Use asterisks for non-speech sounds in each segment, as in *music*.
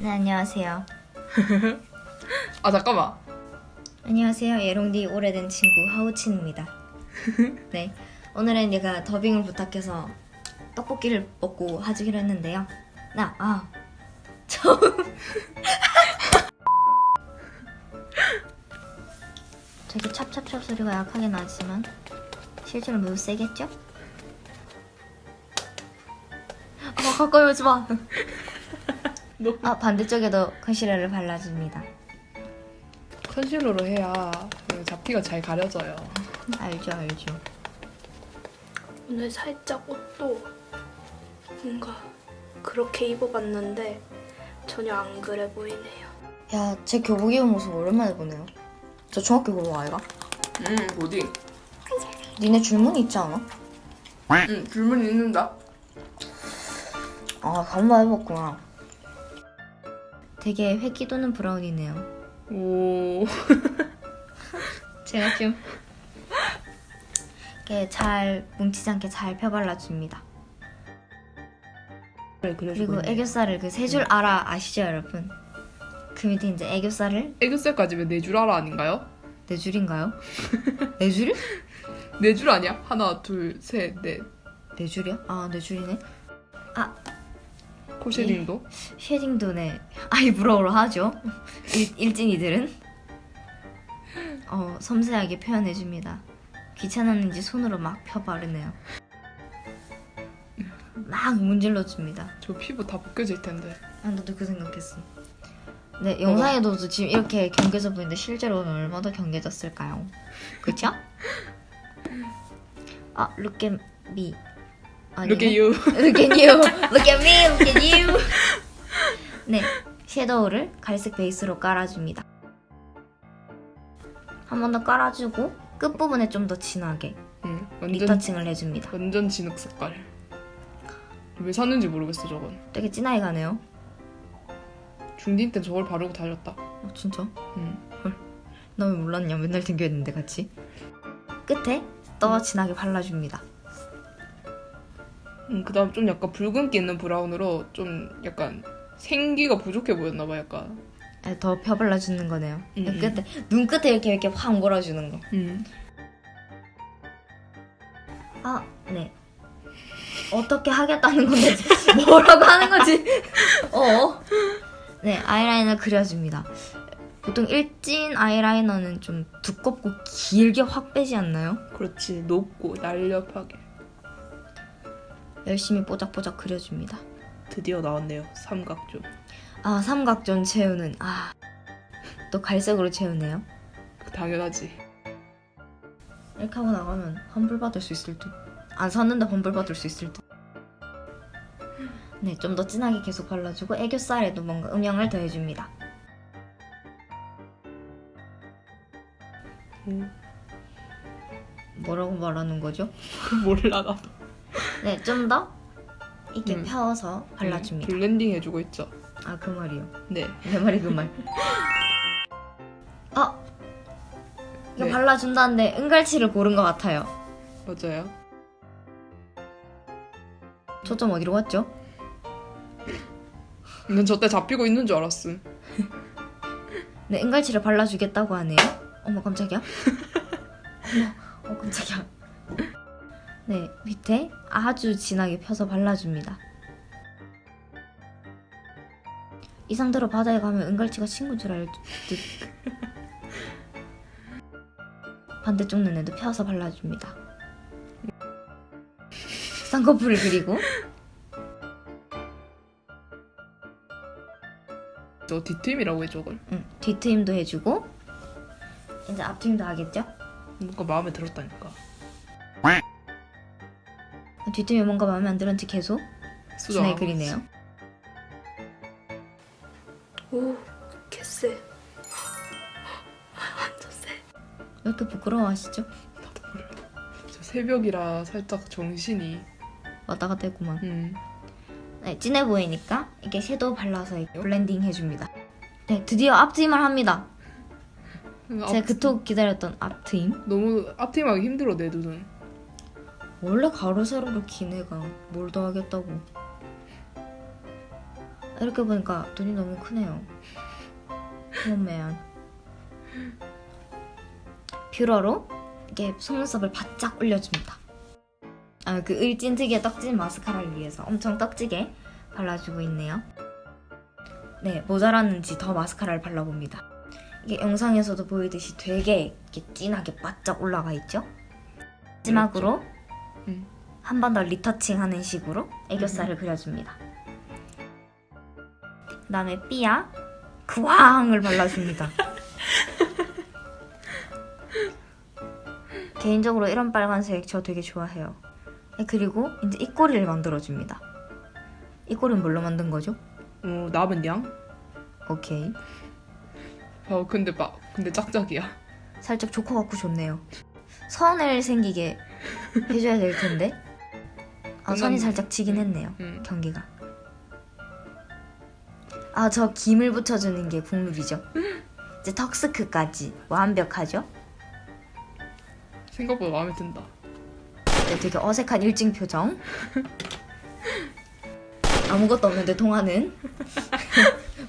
네, 안녕하세요. *laughs* 아 잠깐만. 안녕하세요. 예롱디 오래된 친구 하우친입니다. *laughs* 네, 오늘은 얘가 더빙을 부탁해서 떡볶이를 먹고 하기로 했는데요. 나, 아, 처음. *laughs* 되게 찹찹찹 소리가 약하게 나지만 실제로 매우 세겠죠? 어, 가까이 오지 마. 너 아, 반대쪽에도 컨실러를 발라줍니다. 컨실러로 해야 그 잡티가 잘 가려져요. 알죠, 알죠. 오늘 살짝 옷도 뭔가 그렇게 입어봤는데 전혀 안 그래 보이네요. 야, 제 교복 입은 모습 오랜만에 보네요. 저 중학교 교복 아이가? 음 고딩. 니네 줄무늬 있지 않아? 응 줄무늬 있는다. 아, 간만 해봤구나. 되게 회기 도는 브라운이네요. 오. *laughs* 제가 좀 이렇게 잘 뭉치지 않게 잘 펴발라줍니다. 그리고 애교살을 그 세 줄 알아 아시죠, 여러분? 그 밑에 이제 애교살을 애교살까지 왜 네 줄 알아 아닌가요? 네 줄인가요? 네 줄? *laughs* 네 줄 아니야? 하나 둘 셋 넷. 네 줄이야? 아, 네 줄이네. 아, 코쉐딩도. 쉐딩도 네 아이브로우로 하죠. 일, 일진이들은 어 섬세하게 표현해줍니다. 귀찮았는지 손으로 막 펴바르네요. 막 문질러줍니다. 저 피부 다 벗겨질 텐데. 아, 나도 그 생각했어. 네, 영상에도 지금 이렇게 경계져 보이는데 실제로 보면 얼마나 경계졌을까요? 그쵸? 아, look at me. Look at you. *laughs* Look at you. Look at me. Look at you. *laughs* 네, 섀도우를 갈색 베이스로 깔아줍니다. 한 번 더 깔아주고 끝부분에 좀 더 진하게 응 완전 리터칭을 해줍니다. 완전 진흙 색깔. 왜 샀는지 모르겠어 저건. 되게 진하게 가네요. 중딩 때 저걸 바르고 다녔다. 어, 진짜? 응. 나 왜 몰랐냐? 맨날 댕겨있는데 같이. 끝에 더 진하게 발라줍니다. 음, 그다음 좀 약간 붉은기 있는 브라운으로 좀 약간 생기가 부족해 보였나 봐 약간. 아, 더 펴발라주는 거네요. 음, 음. 끝에 눈 끝에 이렇게 이렇게 확 몰아주는 거. 음. 아, 네. 어떻게 하겠다는 건데 *laughs* 뭐라고 하는 거지? 어. 네, 아이라인을 그려줍니다. 보통 일진 아이라이너는 좀 두껍고 길게 확 빼지 않나요? 그렇지 높고 날렵하게. 열심히 뽀짝뽀짝 그려줍니다. 드디어 나왔네요 삼각존. 아, 삼각존 채우는 아. 또 갈색으로 채우네요. 당연하지. 이렇게 하고 나가면 환불 받을 수 있을 듯. 안 샀는데 환불 받을 수 있을 듯. 네, 좀 더 진하게 계속 발라주고 애교살에도 뭔가 음영을 더해줍니다. 음. 뭐라고 말하는 거죠? *laughs* 몰라 나도. 네, 좀 더 이렇게 음. 펴서 발라줍니다. 블렌딩 해주고 있죠. 아, 그 말이요. 네. 내 말이 그 말. 아! 이거 네. 발라준다는데 은갈치를 고른 것 같아요. 맞아요. 초점 어디로 갔죠? 난 저때 잡히고 있는 줄 알았음. 네, 은갈치를 발라주겠다고 하네요. 어머, 깜짝이야. *laughs* 어머, 어, 깜짝이야. 네, 밑에 아주 진하게 펴서 발라줍니다. 이 상태로 바다에 가면 은갈치가 친구인 줄 알 듯. *laughs* 반대쪽 눈에도 펴서 발라줍니다. 쌍꺼풀을 그리고 저 뒤트임이라고 해 저걸. 응, 뒤트임도 해주고 이제 앞트임도 하겠죠? 뭔가 마음에 들었다니까. 뒤트임이 뭔가 마음에 안 들었는지 계속 진하게 그리네요. 오, 개쎄. 완전 쎄. 왜 이렇게 부끄러워하시죠? 저 새벽이라 살짝 정신이. 왔다 갔다 했구만. 음. 네, 진해 보이니까 이렇게 섀도우 발라서 이렇게 블렌딩 해줍니다. 네, 드디어 앞트임을 합니다. 제가 앞- 그토록 기다렸던 앞트임. 너무 앞트임하기 힘들어 내 눈은. 원래 가로 세로로 긴 애가 뭘 더 하겠다고. 이렇게 보니까 눈이 너무 크네요. 오맨. 뷰러로 이게 속눈썹을 바짝 올려줍니다. 아, 그 을진 특유의 떡진 마스카라를 위해서 엄청 떡지게 발라주고 있네요. 네, 모자랐는지 더 마스카라를 발라봅니다. 이게 영상에서도 보이듯이 되게 이렇게 진하게 바짝 올라가 있죠? 마지막으로 음. 한번 더 리터칭 하는 식으로 애교살을 그려줍니다. 그 다음에 삐야 그왕을 발라줍니다. *laughs* 개인적으로 이런 빨간색 저 되게 좋아해요. 네, 그리고 이제 입꼬리를 만들어줍니다. 입꼬리는 뭘로 만든 거죠? 어 남은 양? 오케이. 어 근데 막 근데 짝짝이야. 살짝 조커 같고 좋네요. 선을 생기게 해줘야 될 텐데. 아, 선이. 살짝 지긴 했네요. 음. 경기가. 아, 저 김을 붙여주는 게 국룰이죠. 이제 턱스크까지 완벽하죠? 생각보다 마음에 든다. 네, 되게 어색한 일진 표정. 아무것도 없는데 통하는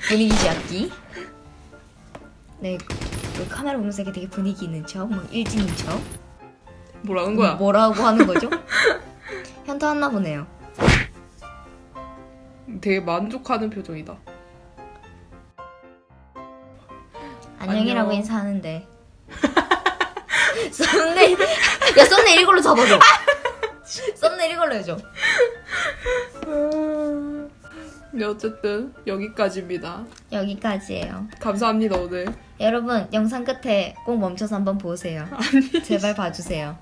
분위기 잡기. 네, 그 카메라 보면서 되게 분위기 있는 척, 막 일진인 척. 뭐라는 거야? 뭐라고 하는 거죠? *laughs* 현타 왔나 보네요. 되게 만족하는 표정이다. 안녕이라고 안녕. 인사하는데. 썸네일, 야, 썸네일 이걸로 잡아줘. 썸네일 이걸로 해줘. 네 어쨌든 여기까지입니다. 여기까지예요. 감사합니다 오늘. 여러분, 영상 끝에 꼭 멈춰서 한번 보세요. 제발 봐주세요.